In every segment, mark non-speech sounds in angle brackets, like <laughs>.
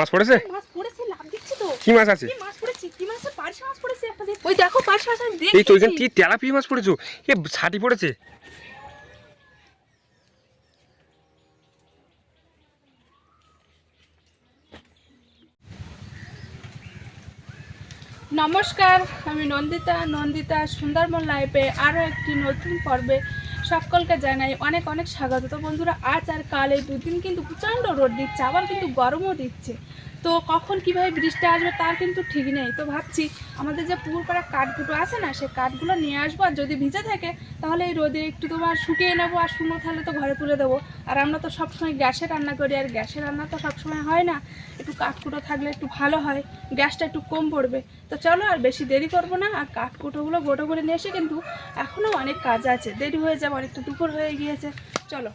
মাছ পড়েছে? মাছ পড়েছে লাভ দিচ্ছি তো। কি মাছ আছে? মাছ পড়েছে? কি মাছ? পার্শে মাছ পড়েছে একটা ওই দেখো পার্শে মাছ আমি এই তো দেখছি কি মাছ পড়েছো? এ ছাটি পড়েছে। নমস্কার আমি নন্দিতা। নন্দিতা সুন্দরবন লাইফে আরও একটি নতুন পর্বে সকলকে জানাই অনেক অনেক স্বাগত। তো বন্ধুরা, আজ আর কাল এই দুদিন কিন্তু প্রচণ্ড রোদ দিচ্ছে, আবার কিন্তু গরমও দিচ্ছে। তো কখন কীভাবে বৃষ্টি আসবে তার কিন্তু ঠিক নেই। তো ভাবছি আমাদের যে পুকুর পাড়া কাঠগুলো আছে না, সেই কাঠগুলো নিয়ে আসব আর যদি ভিজে থাকে তাহলে এই রোদে একটু তোমার শুকিয়ে নেব আর শুকনো থাকলে তো ঘরে তুলে দেবো। আর আমরা তো সবসময় গ্যাসে রান্না করি, আর গ্যাসে রান্না তো সবসময় হয় না। একটু কাঠকুটো থাকলে একটু ভালো হয়, গ্যাসটা একটু কম পড়বে। তো চলো আর বেশি দেরি করব না, আর কাঠকুটোগুলো গোটো করে নিয়ে এসে কিন্তু এখনও অনেক কাজ আছে, দেরি হয়ে যাবে, অনেকটা দুপুর হয়ে গিয়েছে। চলো,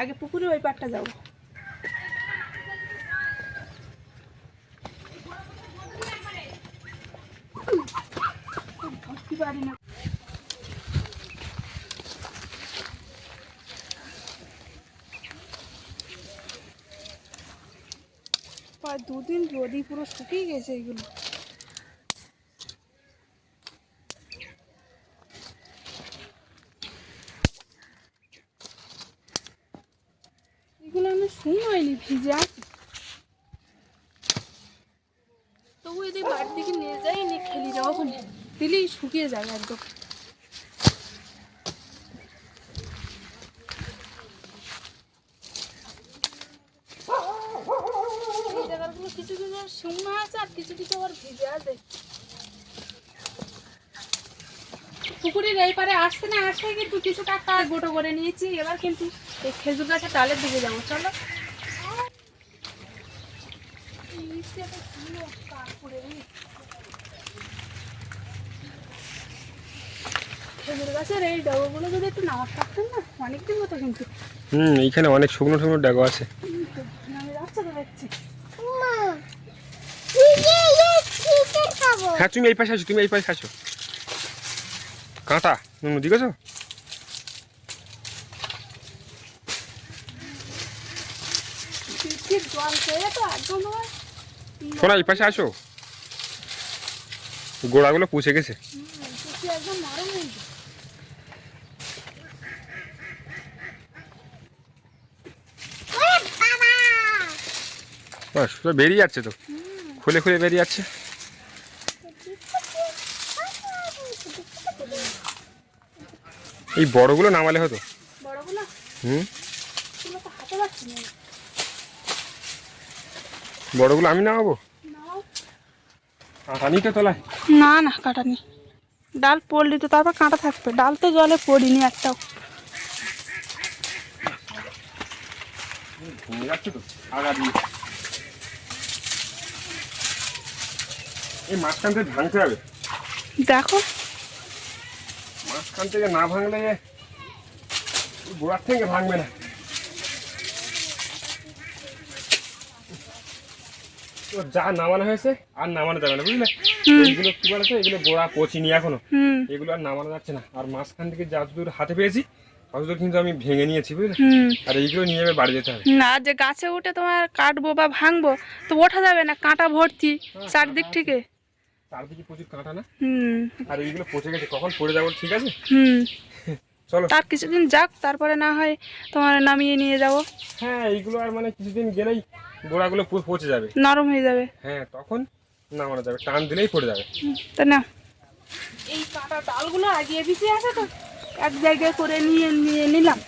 আগে পুকুরে ওই পাটটা যাব। ধরতে পারি না। প্রায় দুদিন রোদি পুরো শুকিয়ে গেছে এগুলো এগুলো আমি শুনাইনি ভিজে আছে তবু এদের বাড়ির দিকে নিয়ে যাই নিয়ে খেলি যাব ওখানে দিলেই শুকিয়ে যায় একদম। কিছু কিছু আছে আর কিছু কিছু আবার ভিজে পুকুরের আসতে না আসতে কিন্তু কিছু টাকা গোটো করে নিয়েছি। এবার কিন্তু এই খেজুর গাছের ডালের দিকে যাব, চলো। এই নিচে একটা ছিল কাকড়ে রে। খেজুর গাছের এই ডাবগুলো যদি একটু নামাজ থাকতেন না অনেকদিন মতো কিন্তু। হুম এইখানে অনেক শুকনো শুকনো ডেগো আছে। এই তো, নামে যাচ্ছে। তো দেখছি হ্যাঁ তুমি এই পাশে আসো তুমি এই পাশে আসো। কাঁটা নুনু আমার শোনা এই পাশে আসো। গোড়াগুলো পুষে গেছে। একদম নরম হয়ে গেছে বাস তো বেরিয়ে যাচ্ছে তো। খুলে খুলে বেরিয়ে যাচ্ছে। এই বড়গুলো নামালে হতো। বড়গুলো? হুম। না। আমি নামাবো? তোলায়। না না কাটা নেই ডাল পড়লি তো তারপর কাঁটা থাকবে। ডাল তো জলে পড়িনি একটাও। যাচ্ছে তো আগা দিয়ে। এই মাঝখান থেকে ভাঙতে হবে। দেখো। মাঝখান থেকে না ভাঙলে গোড়ার থেকে ভাঙবে না। যা নামানো হয়েছে আর নামানো যাবে না বুঝলে? হুম। এইগুলো কি বলতো? এগুলো গোড়া পচিনি এখনও। এগুলো আর নামানো যাচ্ছে না। আর মাঝখান থেকে যতদূর হাতে পেয়েছি ততদূর কিন্তু আমি ভেঙে নিয়েছি বুঝলে? আর এইগুলো নিয়ে যাবে বাড়ি যেতে হবে। না যে গাছে উঠে তোমার কাটবো বা ভাঙবো তো ওঠা যাবে না কাঁটা ভর্তি চারদিক থেকে। চারদিকে প্রচুর কাঁটা না? হুম। আর এইগুলো পচে গেছে কখন পড়ে যাব ঠিক আছে? হুম। <laughs> চলো। তার কিছুদিন যাক তারপরে না হয় তোমার নামিয়ে নিয়ে যাব। হ্যাঁ এইগুলো আর মানে কিছুদিন গেলেই গোড়াগুলো পুরো পচে যাবে। নরম হয়ে যাবে। হ্যাঁ তখন নামানো যাবে টান দিলেই পড়ে যাবে। তা না এই কাটা ডালগুলো আগিয়ে পিছিয়ে আছে তো? এক জায়গায় করে নিয়ে নিয়ে নিলাম।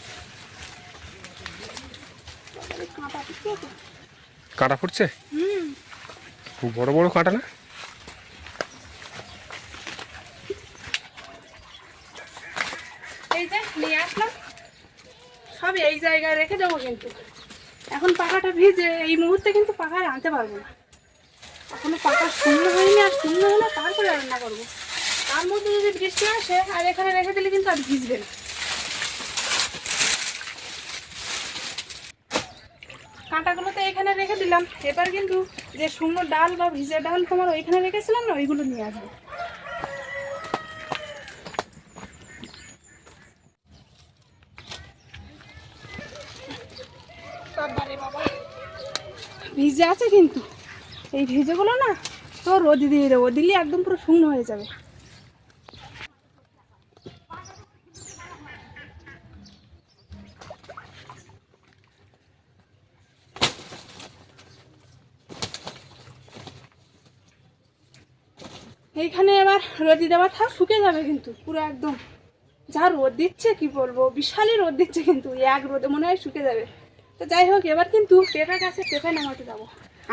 কাঁটা। ফুটছে বড় বড় কাঁটা না এই যে নিয়ে আসলাম। সব এই জায়গায় রেখে দেবো কিন্তু। এখন পাকাটা ভিজে, এই মুহূর্তে কিন্তু পাকায় আনতে পারব না। এখনও পাকা শূন্য হয়নি, আর শূন্য হলে তারপরে রান্না করব। তার মধ্যে যদি বৃষ্টি আসে, আর এখানে রেখে দিলে কিন্তু আর ভিজবে না। কাঁটাগুলো তো এখানে রেখে দিলাম। এবার কিন্তু যে শুকনো ডাল বা ভিজে ডাল তোমার ওইখানে রেখেছিলাম না, ওইগুলো নিয়ে আসব। ভিজে আছে কিন্তু। এই ভেজেগুলো না তো রোদ দিয়ে দেবো দিলে একদম পুরো শুকনো হয়ে যাবে। এইখানে এবার রোদি দেওয়া থাক শুকে যাবে কিন্তু, পুরো একদম। যা রোদ দিচ্ছে, কি বলব? বিশালই রোদ দিচ্ছে কিন্তু, এক রোদে মনে হয় শুকে যাবে। তো যাই হোক এবার কিন্তু পেঁপে গাছে পেঁপে নামাতে যাব।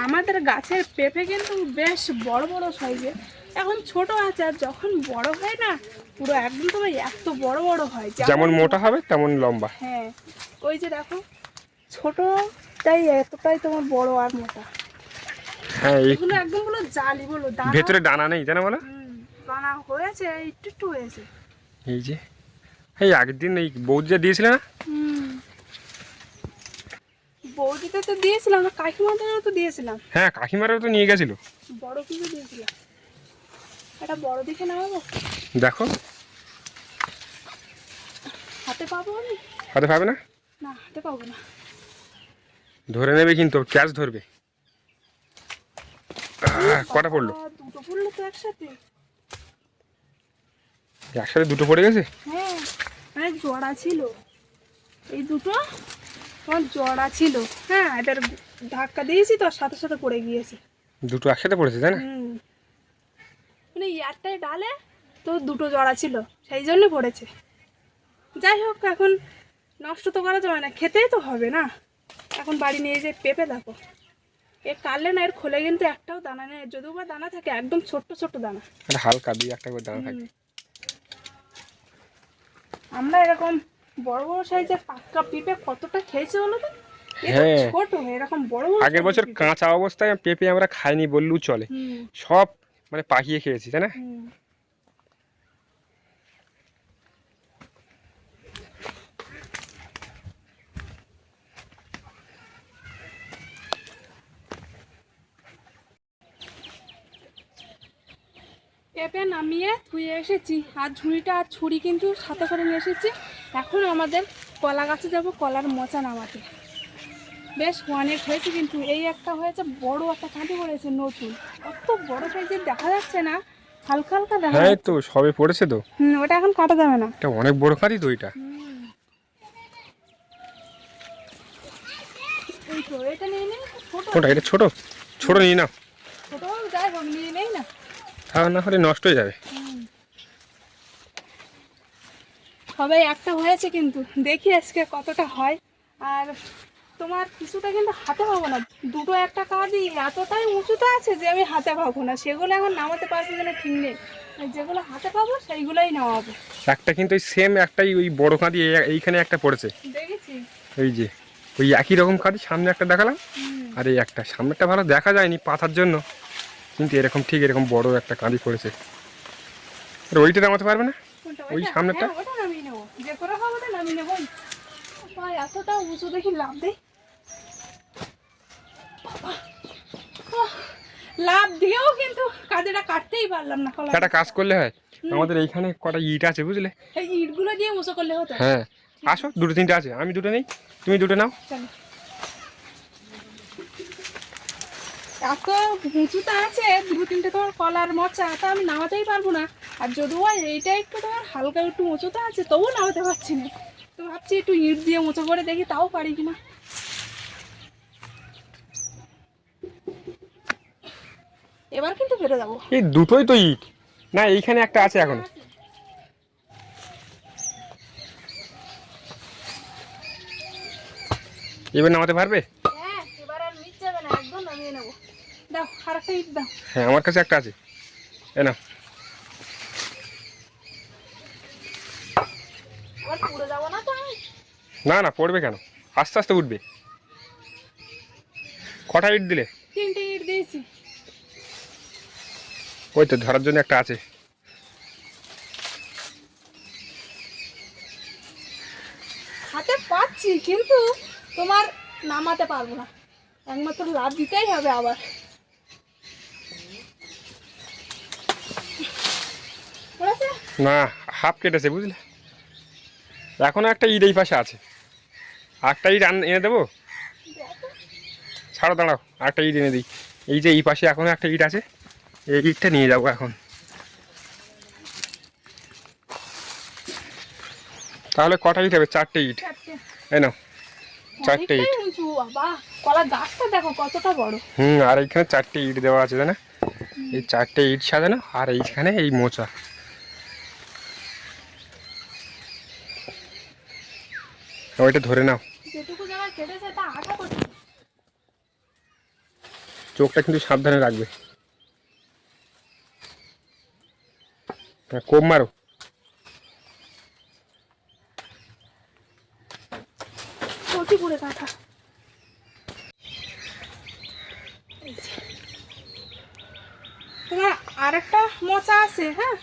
আমাদের গাছের পেঁপে কিন্তু বেশ বড় বড় সাইজের এখন ছোট আছে আর যখন বড় হয় না পুরো একদম তো এত বড় বড় হয়। যেমন মোটা হবে তেমন লম্বা। হ্যাঁ ওই যে দেখো ছোট তাই এতটাই তোমার বড় আর মোটা। হ্যাঁ এগুলো একদম বলো জালি বলো দানা। ভেতরে ডানা নেই জানো বলো? দানা হয়েছে একটু একটু হয়েছে। এই যে এই আগের দিন এই বৌদি যা দিয়েছিলে না? বৌদিতে তো দিয়েছিলাম না কাকিমাদেরও তো দিয়েছিলাম। হ্যাঁ কাকিমারাও তো নিয়ে গেছিল। বড় কিছু দিয়েছিলাম? এটা বড় দেখে নামাবো দেখো। হাতে পাবো আমি? হাতে পাবে না? না হাতে পাবো না। ধরে নেবে কিন্তু ক্যাচ ধরবে। কটা পড়ল? দুটো পড়ল তো একসাথে। একসাথে দুটো পড়ে গেছে? হ্যাঁ মানে জড়া ছিল। এই দুটো তোমার জড়া ছিল। হ্যাঁ এটার ধাক্কা দিয়েছি তো সাথে সাথে পড়ে গিয়েছে। দুটো একসাথে পড়েছে তাই না? মানে ইয়ারটাই ডালে তো দুটো জড়া ছিল সেই জন্য পড়েছে। যাই হোক এখন নষ্ট তো করা যাবে না খেতেই তো হবে না। এখন বাড়ি নিয়ে যে পেঁপে দেখো এ কাটলে না এর খোলে কিন্তু একটাও দানা নেই যদিও বা দানা থাকে একদম ছোট্ট ছোট্ট দানা। হালকা দিয়ে একটা করে দানা হুম। আমরা এরকম বড় বড় সাইজের পাক্কা পেঁপে কতটা খেয়েছি বলো তো? হ্যাঁ। ছোট এরকম বড় বড় আগের বছর কাঁচা অবস্থায় পেঁপে আমরা খাইনি বললেও চলে। সব মানে পাকিয়ে খেয়েছি তাই না? পেঁপে নামিয়ে ধুয়ে এসেছি। আর ঝুড়িটা আর ছুরি কিন্তু সাথে করে নিয়ে এসেছি। এখন আমাদের কলা গাছে যাব কলার মোচা নামাতে। বেশ অনেক হয়েছে কিন্তু এই একটা হয়েছে বড় একটা কাঁটি পড়েছে নতুন। অত বড় সাইজের দেখা যাচ্ছে না হালকা হালকা দেখা হ্যাঁ তো সবে পড়েছে তো। হুম ওটা এখন কাটা যাবে না। এটা অনেক বড় কাঁদি তো এটা। এটা ছোট। ওটা এটা ছোট। ছোট নিয়ে নাও। ছোট যাই হোক নিয়ে নেই না। তা না হলে নষ্ট হয়ে যাবে। সবাই একটা হয়েছে কিন্তু। দেখি আজকে কতটা হয়। আর তোমার কিছুটা কিন্তু হাতে পাবো না। দুটো একটা কাঁদি এতটাই উঁচুতে আছে যে আমি হাতে পাবো না। সেগুলো এখন নামাতে পারব কিনা ঠিক নেই। যেগুলো হাতে পাবো সেইগুলোই নামাবো। একটা কিন্তু ওই সেম একটাই ওই বড় কাঁদি এই- এইখানে একটা পড়েছে। দেখেছি। ওই যে ওই একই রকম কাঁদি সামনে একটা দেখালাম। আর এই একটা সামনেটা ভালো দেখা যায়নি পাতার জন্য। কিন্তু এরকম ঠিক এরকম বড় একটা কাঁদি পড়েছে। আর ওইটা নামাতে পারবে না? ওই? সামনেরটা? হ্যাঁ, ওটা নামিয়ে নেব যে করে হবে নামিয়ে নেব। বাবা, এতটা উঁচু দেখি লাভ দেই লাভ দিয়েও কিন্তু কাজেটা কাটতেই পারলাম না কলা একটা কাজ করলে হয়। আমাদের এইখানে কটা ইট আছে বুঝলে? এই ইটগুলো দিয়ে মুছো করলে হতো? হ্যাঁ। আসো দুটো তিনটে আছে। আমি দুটো নেই তুমি দুটো নাও। চলো। এত উঁচুতে আছে দু তিনটে তোমার কলার মোচা, তা আমি নামাতেই পারব না। আর যদিও এইটা একটু তোমার হালকা একটু উঁচুতে আছে, তবুও নামাতে পারছি না। তো ভাবছি একটু ইট দিয়ে মুছো করে দেখি, তাও পারি কিনা। এবার কিন্তু ফেরে যাব এই দুটোই তো ইট। না, এইখানে একটা আছে এখন। এবার নামাতে পারবে হ্যাঁ এবার আর মিট যাবে না একদম নামিয়ে নেব দাও আর একটা ইট দাও। হ্যাঁ আমার কাছে একটা আছে। এ না না না পড়বে কেন? আস্তে আস্তে উঠবে। কটা ইট দিলে? তিনটে ইট দিয়েছি। ওই তো ধরার জন্য একটা আছে। হাতে পাচ্ছি কিন্তু তোমার নামাতে পারব না। একমাত্র লাভ দিতেই হবে আবার পড়েছে? না হাফ কেটেছে বুঝলে? এখনও একটা ইট এই পাশে আছে। একটা ইট এনে দেবো। ছাড়ো দাঁড়াও একটা ইট এনে দিই। এই যে এই পাশে এখনও একটা ইট আছে এই ইটটা নিয়ে যাব এখন। তাহলে কটা ইট হবে? চারটে ইট এই নাও চারটে ইট উঁচু কলা গাছটা দেখো কতটা বড়। হুম আর এইখানে চারটে ইট দেওয়া আছে না এই চারটে ইট সাজানো আর এইখানে এই মোচা। ওইটা ধরে নাও। চোখটা কিন্তু সাবধানে রাখবে। হ্যাঁ, কোপ মারো। তোমার আরেকটা মোচা আছে হ্যাঁ?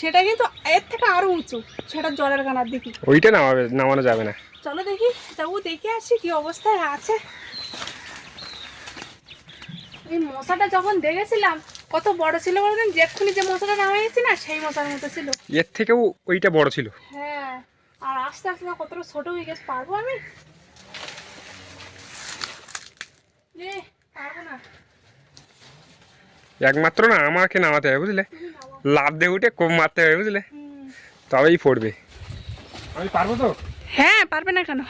সেটা কিন্তু এর থেকে আরও উঁচু। সেটা জলের কানার দিকে। ওইটা নামাবে নামানো যাবে না। চলো দেখি তবু দেখে আসি কি অবস্থায় আছে। এই মশাটা যখন দেখেছিলাম কত বড় ছিল বলতেন যেক্ষুনি যে মশাটা নামিয়েছি না সেই মশার মতো ছিল। এর থেকেও ওইটা বড় ছিল। হ্যাঁ আর আস্তে আস্তে না কতটা ছোট হয়ে গেছে পারব আমি? এ, পারব না। একমাত্র না আমাকে নামাতে হবে বুঝলে? লাভ দিয়ে উঠে কোপ মারতে হবে বুঝলে? তবেই পড়বে। আমি পারব তো? হ্যাঁ পারবে না কেন?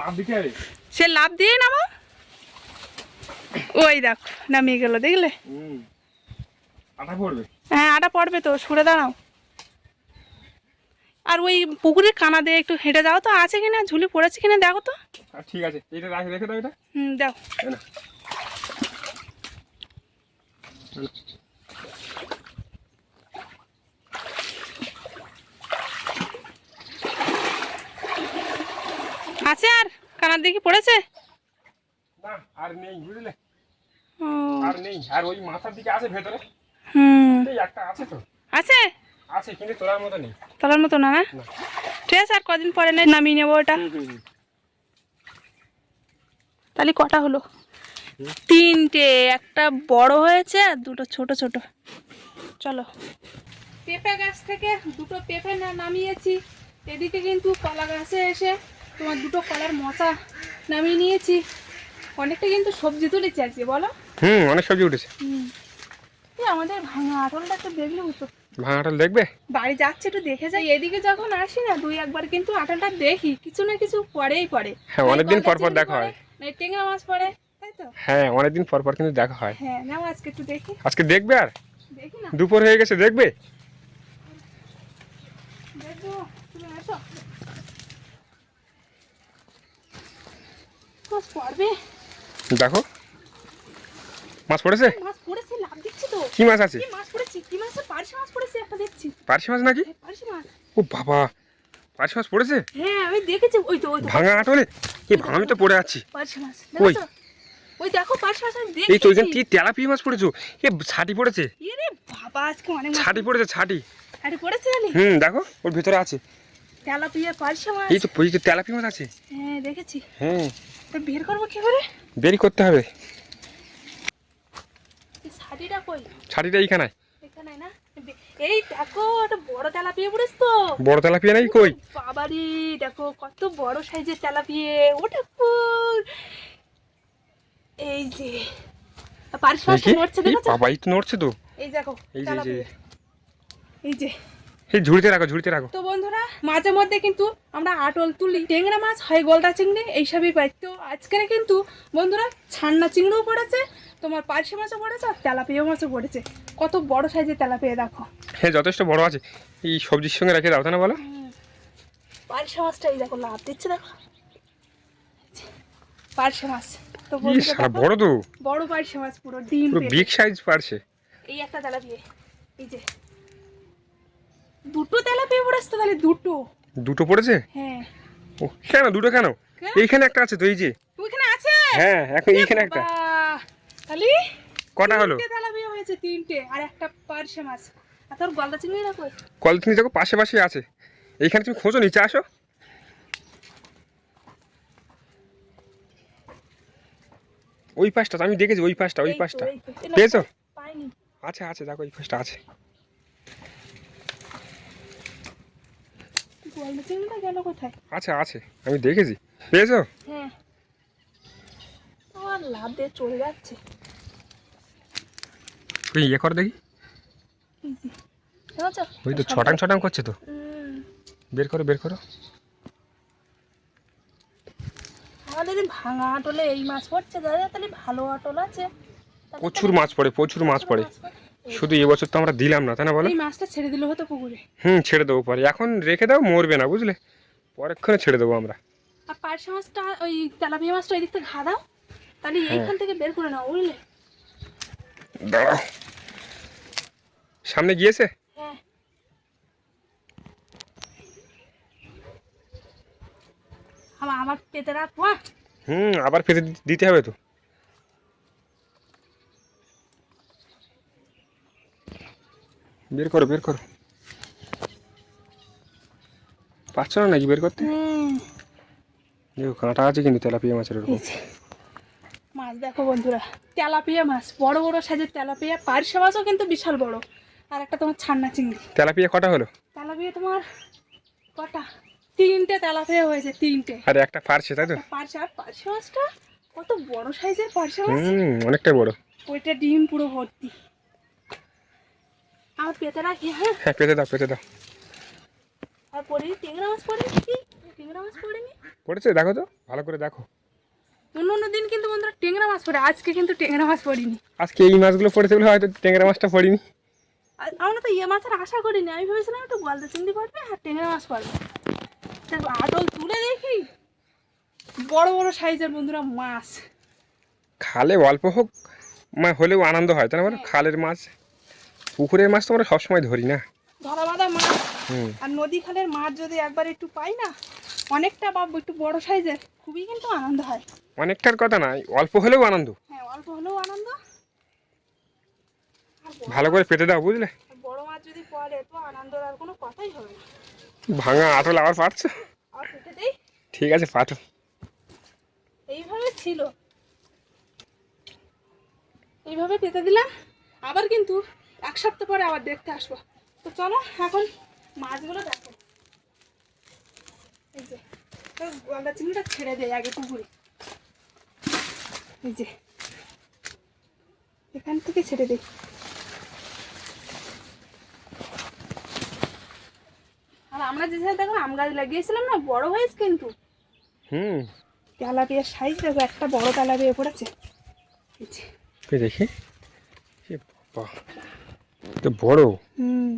লাভ দিতে হবে। সে লাভ দিয়ে নামো। ওই দেখো নামিয়ে গেল দেখলে? হুম। আঠা পড়বে। হ্যাঁ আটা পড়বে তো সরে দাঁড়াও। আর ওই পুকুরের কানা দিয়ে একটু হেঁটে যাও তো আছে কিনা? ঝুলি পড়েছে কিনা দেখো তো। ঠিক আছে এটা রাখে রেখে দাও এটা। হুম দেখো। আছে আর? কানার দিকে পড়েছে? না আর নেই বুঝলে? আর নেই আর ওই মাথার দিকে আছে ভেতরে। হুম। এই একটা আছে তো। আছে? আছে কিন্তু তোলার মতো নেই। তোলার মতো না না। ঠিক আছে আর কদিন পরে নেই নামিয়ে নেব ওটা। তাহলে কটা হলো? তিনটে একটা বড় হয়েছে আর দুটো ছোট ছোট। চলো। পেঁপে গাছ থেকে দুটো পেঁপে না নামিয়েছি। এদিকে কিন্তু কলা গাছে এসে তোমার দুটো কলার মশা নামিয়ে নিয়েছি। অনেকটা কিন্তু সবজি তুলেছি আজকে বলো? হুম অনেক সবজি উঠেছে। হুম। এই আমাদের ভাঙা আটলটা একটু দেখলে হতো ভাঙাটা দেখবে? বাড়ি যাচ্ছে একটু দেখে যাই। এদিকে যখন আসি না দুই একবার কিন্তু আটলটা দেখি। কিছু না কিছু পরেই পড়ে। হ্যাঁ, অনেকদিন পর পর দেখা হয়। টেঙ্গা মাছ পড়ে। তাই তো? হ্যাঁ অনেকদিন পর পর কিন্তু দেখা হয়। হ্যাঁ নাও আজকে একটু দেখি। আজকে দেখবে আর? দেখি না? দুপুর হয়ে গেছে দেখবে? দেখব তুমি আসো। মাছ পড়বে? দেখো। মাছ পড়েছে? মাছ পড়েছে লাভ দিচ্ছি তো। কি মাছ আছে? কি মাছ পড়েছে? কি মাছ? পার্শে মাছ পড়েছে একটা দেখছি। পার্শে মাছ নাকি? পার্শে মাছ। ও বাবা পার্শে মাছ পড়েছে? হ্যাঁ আমি দেখেছি। ওই তো ওই ভাঙা আটলে? ভাঙা আমি তো পড়ে আছি। পার্শে মাছ? ওই দেখো পার্শে মাছ আমি এই তো ওইখানে কি তেলাপিয়া মাছ পড়েছো? এ ছাটি পড়েছে। এরে বাবা আজকে অনেক মাছ ছাটি পড়েছে ছাটি। আরে পড়েছে জানি? হুম দেখো ওর ভিতরে আছে। তেলাপিয়া পার্শে মাছ। এই তো এই তো তেলাপিয়া মাছ আছে। হ্যাঁ দেখেছি। হ্যাঁ। তা বের করব কি করে? বেরি করতে হবে। শাড়িটা কই? ছাটিটা এইখানে এখানে না? এই দেখো একটা বড় তেলাপিয়া পড়েছে তো। বড় তেলাপিয়া নাকি কই? বাবারি দেখো কত বড় সাইজের তেলাপিয়ে। ওটা এই যে পারিস মাছটা নড়ছে এই দেখেছ বাবা এই তো নড়ছে তো। এই দেখো এই যে, এই যে। তেলাপিয়া এই যে। এই ঝুড়িতে রাখো ঝুড়িতে রাখো। তো বন্ধুরা মাঝে মধ্যে কিন্তু আমরা আটল তুলি। টেংরা মাছ হয় গলদা চিংড়ি এইসবই পাই। তো আজকের কিন্তু বন্ধুরা ছান্না চিংড়িও পড়েছে তোমার পার্শে মাছও পড়েছে আর তেলাপিয়া মাছও পড়েছে। কত বড় সাইজের তেলাপিয়া দেখো। হ্যাঁ যথেষ্ট বড় আছে। এই সবজির সঙ্গে রেখে দাও তা না বলো পার্শে মাছটা এই দেখো লাভ দিচ্ছে দেখো। পার্শে মাছ। তো বড় তো। বড় পার্শে মাছ পুরো ডিম পুরো বিগ সাইজ পারছে। এই একটা তেলাপিয়া এই যে। দুটো তেলাপিয়া পড়েছে তো তাহলে দুটো। দুটো পড়েছে? হ্যাঁ। ও কেন? দুটো কেন? এইখানে একটা আছে তো এই যে। ওইখানে আছে? হ্যাঁ এখন এইখানে একটা। বাহ! তাহলে কটা হলো? তেলাপিয়া হয়েছে তিনটে। আর একটা পার্শে মাছ। আর তোর গলদা চিংড়ি রাখো। কলথিনি দেখো পাশে পাশে আছে। এইখানে তুমি খোঁজো নিচে আসো। ওই পাশটা আমি দেখেছি ওই পাশটা ওই পাশটা। পেয়েছ? পাইনি। আছে আছে দেখো ওই পাশটা আছে। কোথায়? আছে আছে আমি দেখেছি। পেয়েছ? হ্যাঁ। লাভ দিয়ে চলে যাচ্ছে। তুই ইয়ে কর দেখি? ওই তো ছটাং ছটাং করছে তো। বের করো বের করো। আমাদের ভাঙা আটলে এই মাছ পড়ছে দাদা তাহলে ভালো আটল আছে। প্রচুর মাছ পড়ে প্রচুর মাছ পড়ে। পড়ে। শুধু এবছর তো আমরা দিলাম না তাই না বলো? এই মাছটা ছেড়ে দিলে হতো পুকুরে। হুম ছেড়ে দেবো পরে। এখন রেখে দাও মরবে না বুঝলে? পরেক্ষণে ছেড়ে দেবো আমরা। আর পার্শে মাছটা ওই তেলাপিয়া মাছটা ওই দিক থেকে ঘা দাও। তাহলে হ্যাঁ। এইখান থেকে বের করে নাও বুঝলে? দাঁড়াও। সামনে গিয়েছে? আবার আবার পেতে রাখব হ্যাঁ? হুম আবার ফেতে দিতে হবে তো। বের করো বের করো। পারছ না নাকি বের করতে? দেখো কাঁটা আছে কিন্তু তেলাপিয়া মাছের ওরকম। মাছ দেখো বন্ধুরা তেলাপিয়া মাছ বড় বড় সাইজের তেলাপিয়া পার্শে মাছও কিন্তু বিশাল বড়। আর একটা তোমার ছান্না চিংড়ি। তেলাপিয়া কটা হলো? তেলাপিয়া তোমার কটা? তিনটে তেলাপিয়া হয়েছে তিনটে। আর একটা ফারছে তাই তো? পার্শে আর পার্শে মাছটা? কত বড় সাইজের পার্শে মাছ? হুম অনেকটাই বড়। ওইটা ডিম পুরো ভর্তি। আর পেতে রাখি হ্যাঁ? হ্যাঁ পেতে দাও পেতে দাও। আর পড়িনি টেংরা মাছ পড়েনি কি টেংরা মাছ পড়েনি? পড়েছে দেখো তো ভালো করে দেখো। অন্য অন্য দিন কিন্তু বন্ধুরা টেংরা মাছ পড়ে আজকে কিন্তু টেংরা মাছ পড়িনি। আজকে এই মাছগুলো পড়েছে বলে হয়তো ট্যাংরা মাছটা পড়িনি। আমরা তো ইয়ে মাছের আশা করিনি আমি ভেবেছিলাম একটু গলদা চিংড়ি পড়বে আর টেংরা মাছ পড়বে। তারপর আটল তুলে দেখি? বড় বড় সাইজের বন্ধুরা মাছ। খালে অল্প হোক মা হলেও আনন্দ হয় তাই না খালের মাছ পুকুরের মাছ তো আমরা সবসময় ধরি না। ধরা বাঁধা মাছ আর নদী খালের মাছ যদি একবার একটু পাই না অনেকটা বা একটু বড় সাইজের খুবই কিন্তু আনন্দ হয়। অনেকটার কথা না অল্প হলেও আনন্দ। হ্যাঁ অল্প হলেও আনন্দ। ভালো করে পেটে দাও বুঝলে? বড় মাছ যদি পড়ে তো আনন্দের আর কোনো কথাই হবে না। ভাঙা আটল আবার পারছ ঠিক আছে পাঠো এইভাবে ছিল। এইভাবে পেতে দিলাম। আবার কিন্তু এক সপ্তাহ পরে আবার দেখতে আসব। তো চলো এখন মাছগুলো দেখো। এই যে গলদা চিংড়িটা ছেড়ে দেয় আগে পুকুরে। এই যে এখান থেকে ছেড়ে দেই। আমরা যে জায়গায় দেখো আম গাছ লাগিয়েছিলাম না বড় হয়েছে কিন্তু। হুম। তেলাপিয়ার সাইজ দেখো একটা বড় তেলাপিয়া পড়েছে। দেখি। এ বাবা তো বড়? হুম।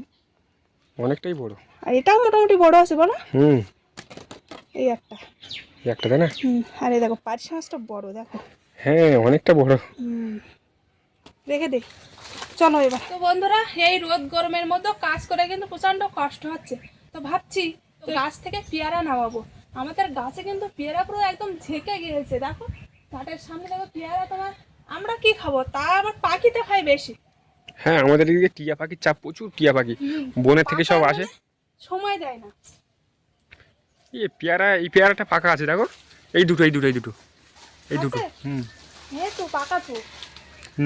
অনেকটাই বড়। আর এটাও মোটামুটি বড় আছে বলো। হুম। এই একটা। এই একটা তাই না? হুম আরে দেখো পার্শে মাছটা বড় দেখো। হ্যাঁ অনেকটা বড়। হুম। রেখে দে। চলো এবার। তো বন্ধুরা এই রোদ গরমের মধ্যে কাজ করে কিন্তু প্রচণ্ড কষ্ট হচ্ছে। তো ভাবছি গাছ থেকে পেয়ারা নামাবো। আমাদের গাছে কিন্তু পেয়ারা পুরো একদম ঝেঁকে গিয়েছে দেখো। ঘাটের সামনে দেখো পেয়ারা তোমার আমরা কি খাব? তা আবার পাখিতে খাই বেশি। হ্যাঁ আমাদের এদিকে টিয়া পাখির চাপ প্রচুর টিয়া পাখি। বনের থেকে সব আসে। সময় দেয় না। এই পেয়ারা এই পেয়ারাটা ফাঁকা আছে দেখো। এই দুটো এই দুটো এই দুটো। এই দুটো হুম। হ্যাঁ তো পাকা তো।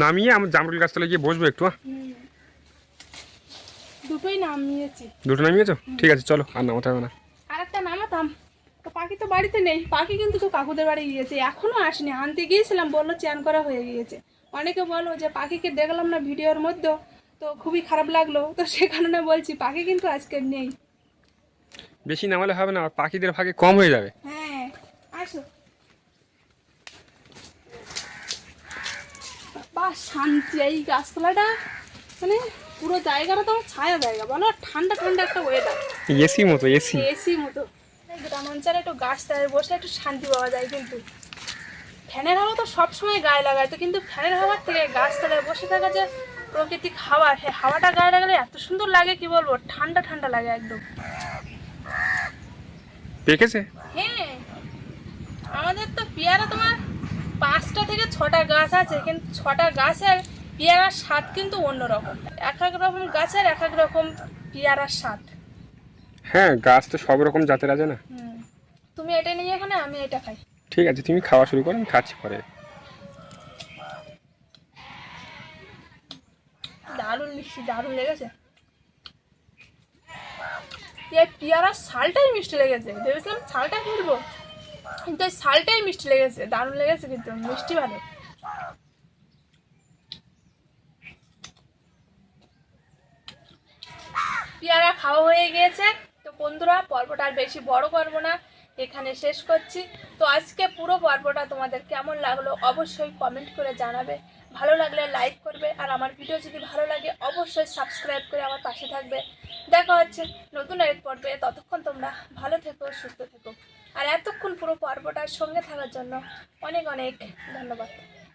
নামিয়ে আমার জামরুল গাছতলায় গিয়ে বসবো একটু হ্যাঁ। দুটোই নামিয়েছি। দুটো নামিয়েছো? ঠিক আছে চলো আর নামাতে হবে না। আর একটা নামাতাম। তো পাখি তো বাড়িতে নেই। পাখি কিন্তু তো কাকুদের বাড়ি গিয়েছে এখনও আসেনি। আনতে গিয়েছিলাম বলল চ্যান করা হয়ে গিয়েছে। অনেকে বলো যে পাখিকে দেখলাম না ভিডিওর মধ্যেও তো খুবই খারাপ লাগল। তো সে কারণে বলছি পাখি কিন্তু আজকে নেই। বেশি নামালে হবে না পাখিদের ভাগে কম হয়ে যাবে। হ্যাঁ আসো। বাবা শান্তি। এই গাছপালাটা মানে পুরো জায়গাটা তো ছায়া জায়গা বলো? ঠান্ডা ঠান্ডা একটা ওয়েদার এসি মতো এসি এসি মতো। এই গ্রাম অঞ্চলে একটু গাছ তলায় বসলে একটু শান্তি পাওয়া যায় কিন্তু। ফ্যানের হাওয়া তো সবসময় গায়ে লাগায় তো কিন্তু ফ্যানের হাওয়ার থেকে গাছ তলায় বসে থাকা যে প্রকৃতিক হাওয়া সে হাওয়াটা গায়ে লাগালে এত সুন্দর লাগে কি বলব? ঠান্ডা ঠান্ডা লাগে একদম। পেকেছে হ্যাঁ। আমাদের তো পেয়ারা তোমার পাঁচটা থেকে ছটা গাছ আছে কিন্তু ছটা গাছের পেয়ারার স্বাদ কিন্তু অন্যরকম। এক এক রকম গাছের এক এক রকম পেয়ারার স্বাদ। হ্যাঁ গাছ তো সব রকম জাতের আছে না। তুমি এটা নিয়ে এখানে আমি এটা খাই। ঠিক আছে তুমি খাওয়া শুরু করো আমি খাচ্ছি পরে। দারুণ মিষ্টি দারুণ লেগেছে। এই পেয়ারার শালটাই মিষ্টি লেগেছে ভেবেছিলাম শালটা ফেলব। কিন্তু এই শালটাই মিষ্টি লেগেছে দারুণ লেগেছে কিন্তু মিষ্টি ভালো। পেয়ারা খাওয়া হয়ে গিয়েছে। তো বন্ধুরা, পর্বটা আর বেশি বড় করব না। এখানে শেষ করছি। তো আজকে পুরো পর্বটা তোমাদের কেমন লাগল অবশ্যই কমেন্ট করে জানাবে। ভালো লাগলে লাইক করবে। আর আমার ভিডিও যদি ভালো লাগে, অবশ্যই সাবস্ক্রাইব করে আমার পাশে থাকবে। দেখা হচ্ছে নতুন এক পর্বে। ততক্ষণ তোমরা ভালো থেকো, সুস্থ থেকো। আর এতক্ষণ পুরো পর্বটার সঙ্গে থাকার জন্য অনেক অনেক ধন্যবাদ।